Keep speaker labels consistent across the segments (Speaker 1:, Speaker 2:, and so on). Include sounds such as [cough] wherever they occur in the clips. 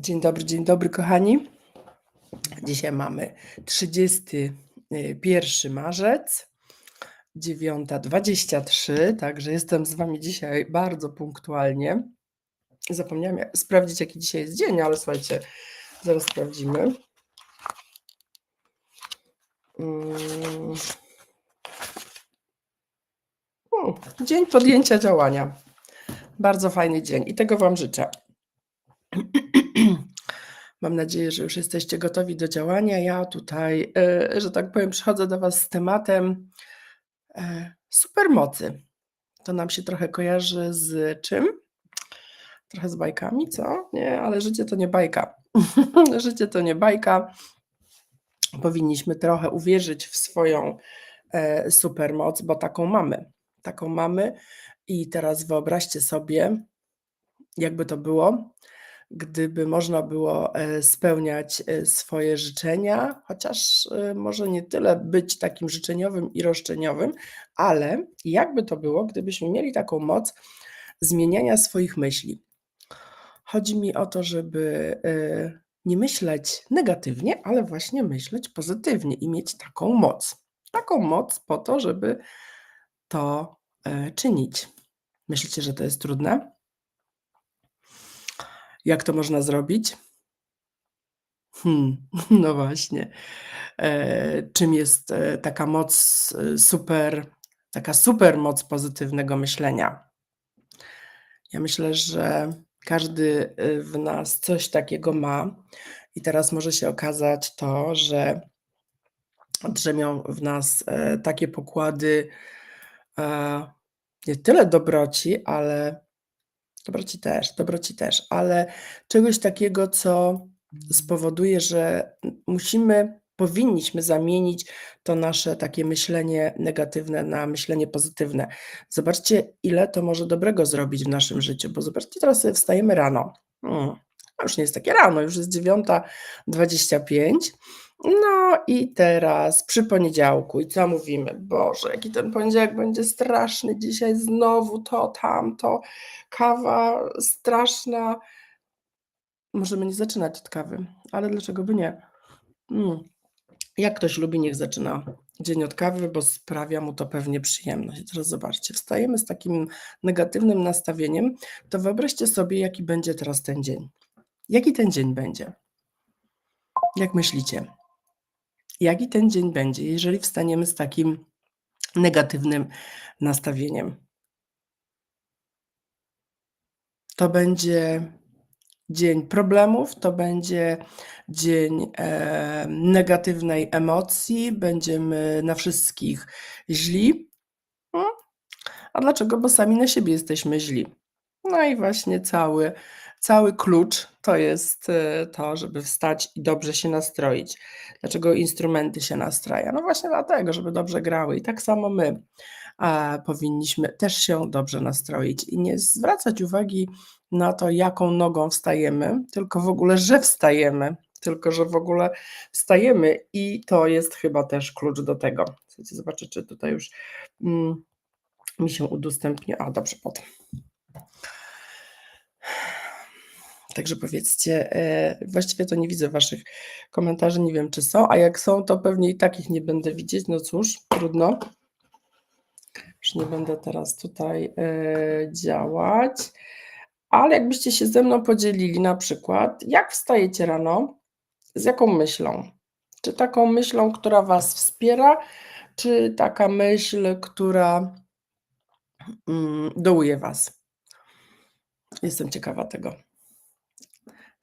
Speaker 1: Dzień dobry, dzień dobry, kochani. Dzisiaj mamy 31 marzec, 9.23, także jestem z Wami dzisiaj bardzo punktualnie. Zapomniałam sprawdzić, jaki dzisiaj jest dzień, ale słuchajcie, zaraz sprawdzimy. Mm. Dzień podjęcia działania. Bardzo fajny dzień i tego Wam życzę. [clears throat] Mam nadzieję, że już jesteście gotowi do działania. Ja tutaj, e, że tak powiem, przychodzę do Was z tematem e, supermocy. To nam się trochę kojarzy z czym? Trochę z bajkami, co? Nie, ale życie to nie bajka. [laughs] życie to nie bajka. Powinniśmy trochę uwierzyć w swoją e, supermoc, bo taką mamy. Taką mamy. I teraz wyobraźcie sobie, jakby to było, gdyby można było e, spełniać e, swoje życzenia, chociaż e, może nie tyle być takim życzeniowym i roszczeniowym, ale jakby to było, gdybyśmy mieli taką moc zmieniania swoich myśli. Chodzi mi o to, żeby nie myśleć negatywnie, ale właśnie myśleć pozytywnie i mieć taką moc. Taką moc po to, żeby to czynić. Myślicie, że to jest trudne? Jak to można zrobić? Hmm, [laughs] no właśnie. E, czym jest e, taka moc e, super, taka super moc pozytywnego myślenia? Ja myślę, że każdy e, w nas coś takiego ma i teraz może się okazać to, że drzemią w nas takie pokłady nie tyle dobroci, ale Dobroci też, dobroci też, ale czegoś takiego, co spowoduje, że musimy, powinniśmy zamienić to nasze takie myślenie negatywne na myślenie pozytywne. Zobaczcie, ile to może dobrego zrobić w naszym życiu, bo zobaczcie, teraz sobie wstajemy rano. Mm, a już nie jest takie rano, już jest 9.25. No i teraz przy poniedziałku i co mówimy? Boże, jaki ten poniedziałek będzie straszny, dzisiaj znowu to, tamto kawa straszna. Możemy nie zaczynać od kawy, ale dlaczego by nie? Mm. Jak ktoś lubi, niech zaczyna dzień od kawy, bo sprawia mu to pewnie przyjemność. Teraz zobaczcie, wstajemy z takim negatywnym nastawieniem, to wyobraźcie sobie, jaki będzie teraz ten dzień. Jaki ten dzień będzie? Jak myślicie? Jaki ten dzień będzie, jeżeli wstaniemy z takim negatywnym nastawieniem? To będzie dzień problemów, to będzie dzień e, negatywnej emocji, będziemy na wszystkich źli. Mm. A dlaczego? Bo sami na siebie jesteśmy źli. No i właśnie cały, cały klucz to jest e, to, żeby wstać i dobrze się nastroić. Dlaczego instrumenty się nastraja? No właśnie dlatego, żeby dobrze grały. I tak samo my a, powinniśmy też się dobrze nastroić i nie zwracać uwagi na to, jaką nogą wstajemy, tylko w ogóle, że wstajemy, tylko że w ogóle wstajemy i to jest chyba też klucz do tego. Chcecie zobaczyć, czy tutaj już mm, mi się udostępni. A dobrze, potem. Także powiedzcie, e, właściwie to nie widzę Waszych komentarzy, nie wiem czy są, a jak są, to pewnie i takich nie będę widzieć. No cóż, trudno. Już nie będę teraz tutaj e, działać. Ale jakbyście się ze mną podzielili na przykład, jak wstajecie rano, z jaką myślą? Czy taką myślą, która Was wspiera, czy taka myśl, która mm, dołuje Was? Jestem ciekawa tego.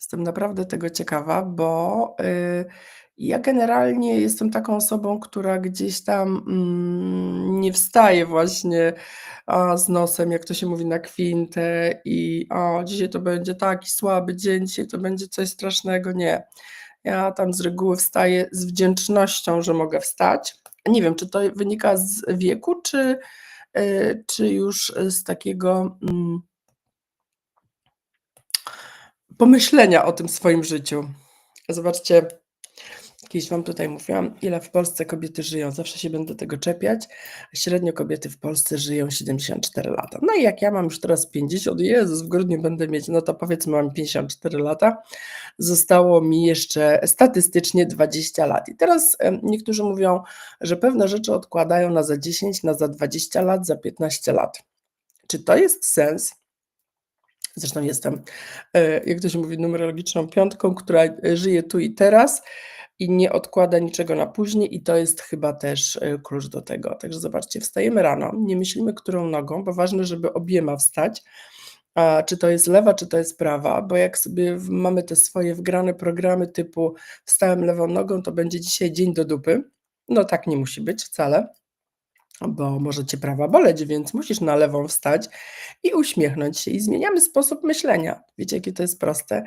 Speaker 1: Jestem naprawdę tego ciekawa, bo y, ja generalnie jestem taką osobą, która gdzieś tam mm, nie wstaje właśnie a, z nosem, jak to się mówi, na kwintę i o, dzisiaj to będzie taki słaby dzień, dzisiaj to będzie coś strasznego. Nie. Ja tam z reguły wstaję z wdzięcznością, że mogę wstać. Nie wiem, czy to wynika z wieku, czy, y, czy już z takiego. Mm, pomyślenia o tym swoim życiu. Zobaczcie, kiedyś Wam tutaj mówiłam, ile w Polsce kobiety żyją. Zawsze się będę tego czepiać. Średnio kobiety w Polsce żyją 74 lata. No i jak ja mam już teraz 50, Jezus, w grudniu będę mieć, no to powiedzmy mam 54 lata, zostało mi jeszcze statystycznie 20 lat. I teraz niektórzy mówią, że pewne rzeczy odkładają na za 10, na za 20 lat, za 15 lat. Czy to jest sens? Zresztą jestem, e, jak to się mówi, numerologiczną piątką, która e, żyje tu i teraz i nie odkłada niczego na później, i to jest chyba też e, klucz do tego. Także zobaczcie, wstajemy rano, nie myślimy, którą nogą, bo ważne, żeby obiema wstać. A czy to jest lewa, czy to jest prawa, bo jak sobie mamy te swoje wgrane programy typu wstałem lewą nogą, to będzie dzisiaj dzień do dupy. No tak nie musi być wcale bo może cię prawa boleć, więc musisz na lewą wstać i uśmiechnąć się i zmieniamy sposób myślenia. Wiecie, jakie to jest proste?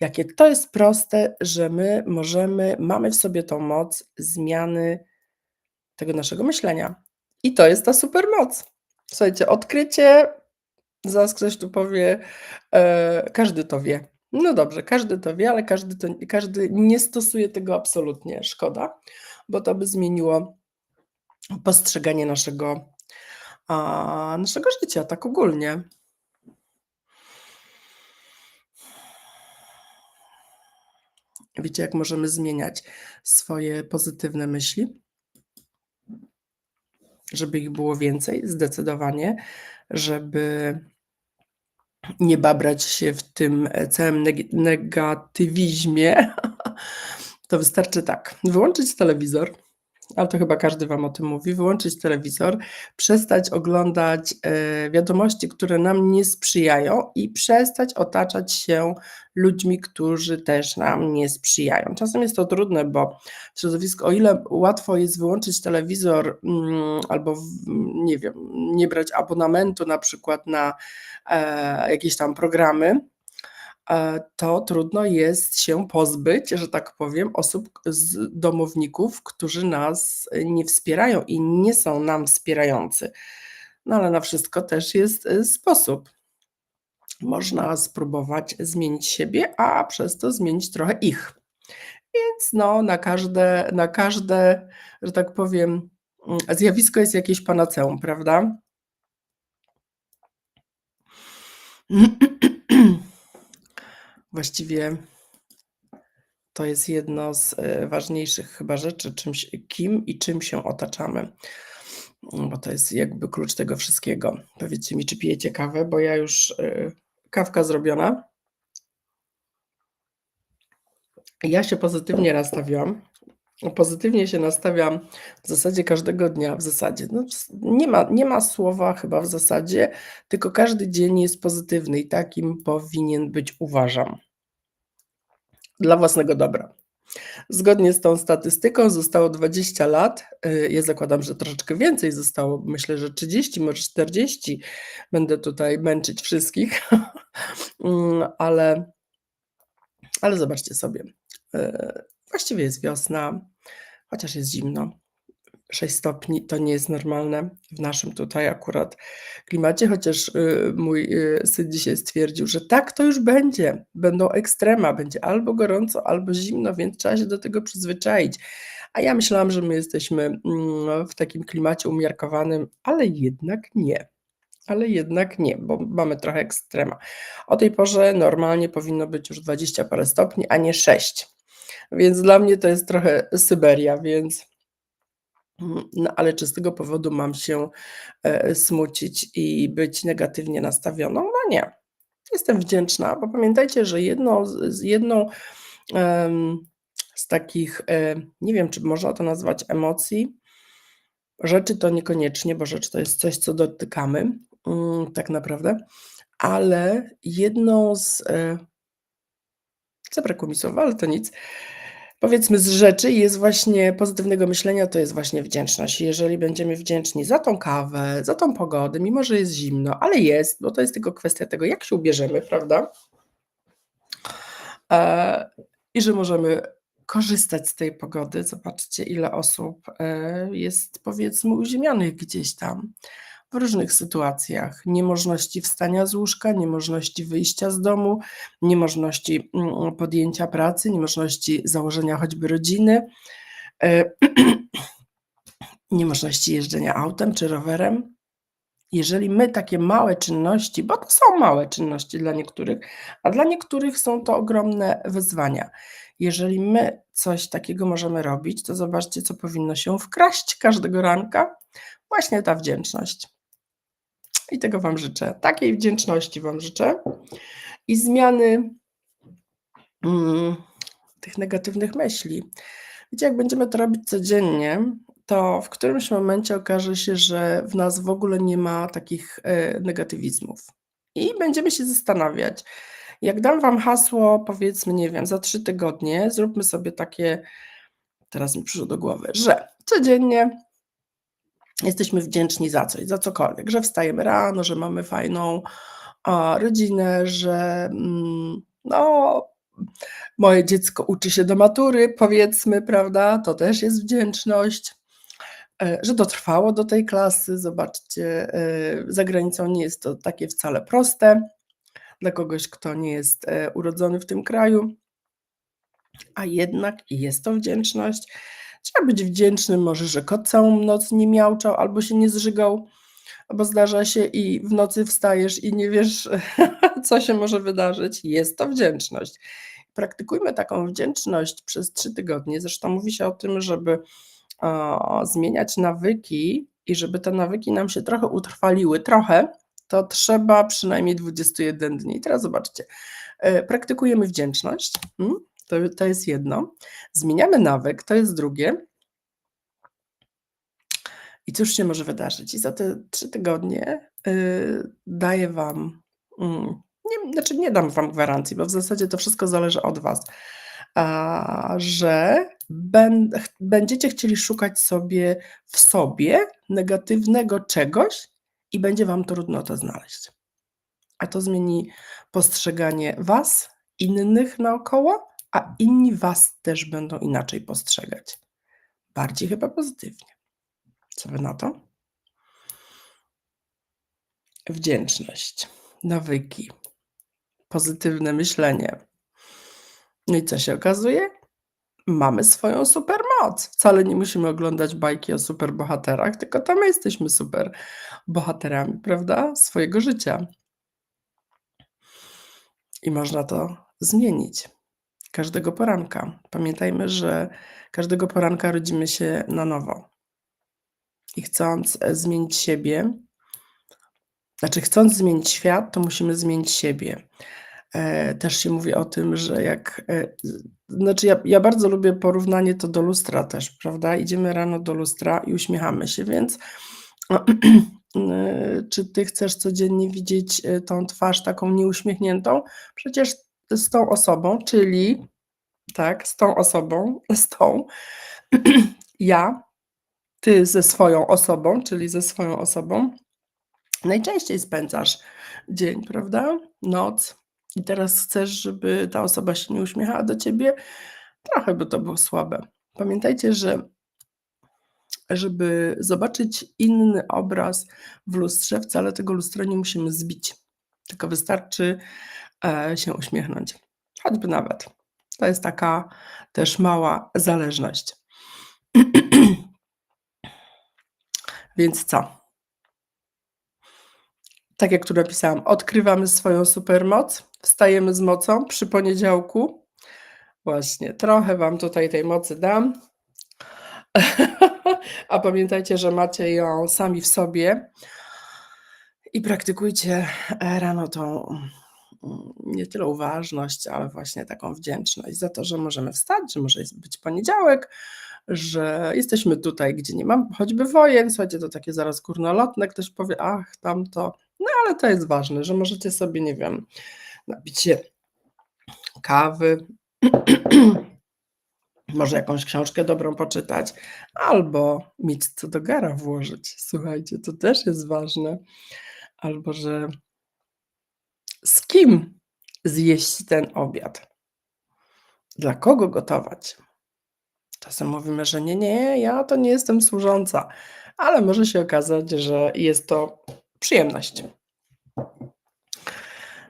Speaker 1: Jakie to jest proste, że my możemy, mamy w sobie tą moc zmiany tego naszego myślenia. I to jest ta supermoc. Słuchajcie, odkrycie, zaraz ktoś tu powie, e, każdy to wie. No dobrze, każdy to wie, ale każdy, to, każdy nie stosuje tego absolutnie. Szkoda, bo to by zmieniło postrzeganie naszego, a, naszego życia, tak ogólnie. Wiecie, jak możemy zmieniać swoje pozytywne myśli? Żeby ich było więcej, zdecydowanie, żeby nie babrać się w tym całym neg- negatywizmie, [laughs] to wystarczy tak, wyłączyć telewizor, ale to chyba każdy Wam o tym mówi, wyłączyć telewizor, przestać oglądać e, wiadomości, które nam nie sprzyjają i przestać otaczać się ludźmi, którzy też nam nie sprzyjają. Czasem jest to trudne, bo w środowisku, o ile łatwo jest wyłączyć telewizor mm, albo, nie wiem, nie brać abonamentu na przykład na e, jakieś tam programy, to trudno jest się pozbyć, że tak powiem, osób z domowników, którzy nas nie wspierają i nie są nam wspierający. No ale na wszystko też jest y, sposób. Można spróbować zmienić siebie, a przez to zmienić trochę ich. Więc no, na każde, na każde, że tak powiem, mm, zjawisko jest jakieś panaceum, prawda? [clears throat] Właściwie to jest jedno z e, ważniejszych chyba rzeczy, czymś, kim i czym się otaczamy. Bo to jest jakby klucz tego wszystkiego. Powiedzcie mi, czy pijecie kawę, bo ja już e, kawka zrobiona. Ja się pozytywnie nastawiłam. Pozytywnie się nastawiam w zasadzie każdego dnia, w zasadzie. No, nie, ma, nie ma słowa chyba w zasadzie, tylko każdy dzień jest pozytywny i takim powinien być, uważam, dla własnego dobra. Zgodnie z tą statystyką zostało 20 lat. y, Ja zakładam, że troszeczkę więcej zostało. Myślę, że 30, może 40. Będę tutaj męczyć wszystkich, [laughs] Mm, ale, ale zobaczcie sobie. Właściwie jest wiosna, chociaż jest zimno. 6 stopni to nie jest normalne w naszym tutaj akurat klimacie, chociaż y, mój y, syn dzisiaj stwierdził, że tak to już będzie. Będą ekstrema, będzie albo gorąco, albo zimno, więc trzeba się do tego przyzwyczaić. A ja myślałam, że my jesteśmy mm, w takim klimacie umiarkowanym, ale jednak nie. Ale jednak nie, bo mamy trochę ekstrema. O tej porze normalnie powinno być już 20 parę stopni, a nie 6. Więc dla mnie to jest trochę Syberia, więc. No, ale czy z tego powodu mam się e, smucić i być negatywnie nastawioną? No nie. Jestem wdzięczna, bo pamiętajcie, że jedną, z- jedną z takich, e, nie wiem, czy można to nazwać emocji, rzeczy to niekoniecznie, bo rzecz to jest coś, co dotykamy, mm, tak naprawdę, ale jedną z, e, zabrakło mi słowa, ale to nic, Powiedzmy z rzeczy jest właśnie pozytywnego myślenia, to jest właśnie wdzięczność. Jeżeli będziemy wdzięczni za tą kawę, za tą pogodę, mimo że jest zimno, ale jest, bo to jest tylko kwestia tego, jak się ubierzemy, prawda? E, I że możemy korzystać z tej pogody. Zobaczcie, ile osób e, jest powiedzmy uziemionych gdzieś tam w różnych sytuacjach. Niemożności wstania z łóżka, niemożności wyjścia z domu, niemożności, mm, podjęcia pracy, niemożności założenia choćby rodziny, e, [clears throat] niemożności jeżdżenia autem czy rowerem. Jeżeli my takie małe czynności, bo to są małe czynności dla niektórych, a dla niektórych są to ogromne wyzwania. Jeżeli my coś takiego możemy robić, to zobaczcie, co powinno się wkraść każdego ranka. Właśnie ta wdzięczność. I tego Wam życzę. Takiej wdzięczności Wam życzę i zmiany mm, tych negatywnych myśli. Wiecie, jak będziemy to robić codziennie, to w którymś momencie okaże się, że w nas w ogóle nie ma takich e, negatywizmów. I będziemy się zastanawiać. Jak dam Wam hasło, powiedzmy, nie wiem, za trzy tygodnie, zróbmy sobie takie, teraz mi przyszło do głowy, że codziennie jesteśmy wdzięczni za coś, za cokolwiek, że wstajemy rano, że mamy fajną o, rodzinę, że mm, no, moje dziecko uczy się do matury, powiedzmy, prawda? To też jest wdzięczność. E, że dotrwało do tej klasy. Zobaczcie, e, za granicą nie jest to takie wcale proste dla kogoś, kto nie jest e, urodzony w tym kraju, a jednak jest to wdzięczność. Trzeba być wdzięcznym, może, że kot całą noc nie miałczał albo się nie zżygał, bo zdarza się i w nocy wstajesz i nie wiesz, [laughs] co się może wydarzyć. Jest to wdzięczność. Praktykujmy taką wdzięczność przez trzy tygodnie. Zresztą mówi się o tym, żeby zmieniać nawyki i żeby te nawyki nam się trochę utrwaliły, trochę, to trzeba przynajmniej 21 dni. Teraz zobaczcie, e, praktykujemy wdzięczność, hmm, to, to jest jedno, zmieniamy nawyk, to jest drugie. I cóż się może wydarzyć? I za te trzy tygodnie yy, daję Wam, yy, nie, znaczy nie dam Wam gwarancji, bo w zasadzie to wszystko zależy od Was, a, że będziecie chcieli szukać sobie w sobie negatywnego czegoś i będzie Wam trudno to znaleźć. A to zmieni postrzeganie Was, innych naokoło, a inni Was też będą inaczej postrzegać. Bardziej chyba pozytywnie. Co Wy na to? Wdzięczność, nawyki, pozytywne myślenie. No i co się okazuje? mamy swoją supermoc. Wcale nie musimy oglądać bajki o superbohaterach, tylko to my jesteśmy super bohaterami, prawda? Swojego życia. I można to zmienić każdego poranka. Pamiętajmy, że każdego poranka rodzimy się na nowo. I chcąc e, zmienić siebie, znaczy chcąc zmienić świat, to musimy zmienić siebie. E, też się mówi o tym, że jak. E, znaczy, ja, ja bardzo lubię porównanie to do lustra też, prawda? Idziemy rano do lustra i uśmiechamy się, więc [clears throat] e, czy ty chcesz codziennie widzieć tą twarz taką nieuśmiechniętą? Przecież z tą osobą, czyli tak, z tą osobą, z tą, [clears throat] ja, ty ze swoją osobą, czyli ze swoją osobą, najczęściej spędzasz dzień, prawda? Noc, i teraz chcesz, żeby ta osoba się nie uśmiechała do ciebie, trochę by to było słabe. Pamiętajcie, że żeby zobaczyć inny obraz w lustrze, wcale tego lustra nie musimy zbić, tylko wystarczy e, się uśmiechnąć. Choćby nawet. To jest taka też mała zależność. [clears throat] Więc co? tak jak tu napisałam, odkrywamy swoją supermoc, wstajemy z mocą przy poniedziałku. Właśnie, trochę Wam tutaj tej mocy dam. [laughs] A pamiętajcie, że macie ją sami w sobie i praktykujcie rano tą nie tyle uważność, ale właśnie taką wdzięczność za to, że możemy wstać, że może być poniedziałek, że jesteśmy tutaj, gdzie nie ma choćby wojen. Słuchajcie, to takie zaraz górnolotne, ktoś powie, ach, tam to no ale to jest ważne, że możecie sobie, nie wiem, napić się kawy, [clears throat] może jakąś książkę dobrą poczytać, albo mieć co do gara włożyć. Słuchajcie, to też jest ważne. Albo że z kim zjeść ten obiad? Dla kogo gotować? Czasem mówimy, że nie, nie, ja to nie jestem służąca ale może się okazać, że jest to przyjemność.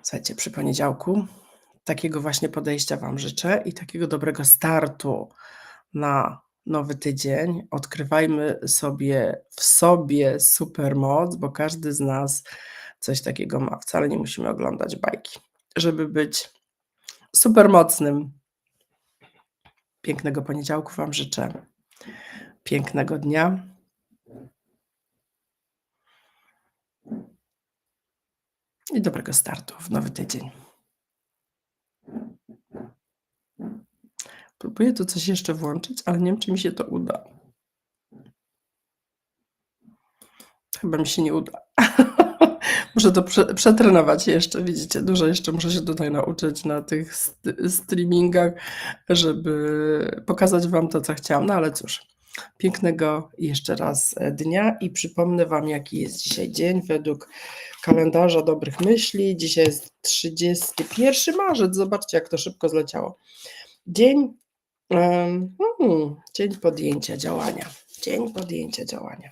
Speaker 1: Słuchajcie, przy poniedziałku takiego właśnie podejścia Wam życzę i takiego dobrego startu na nowy tydzień. Odkrywajmy sobie w sobie supermoc, bo każdy z nas coś takiego ma. Wcale nie musimy oglądać bajki, żeby być supermocnym. Pięknego poniedziałku Wam życzę. Pięknego dnia. I dobrego startu w nowy tydzień. Próbuję tu coś jeszcze włączyć, ale nie wiem, czy mi się to uda. Chyba mi się nie uda. Muszę to prze przetrenować jeszcze, widzicie, dużo jeszcze muszę się tutaj nauczyć na tych st streamingach, żeby pokazać Wam to, co chciałam. No ale cóż, pięknego jeszcze raz, e, dnia i przypomnę Wam, jaki jest dzisiaj dzień według kalendarza dobrych myśli. Dzisiaj jest 31 marzec, zobaczcie, jak to szybko zleciało. Dzień, hmm, dzień podjęcia działania. Dzień podjęcia działania.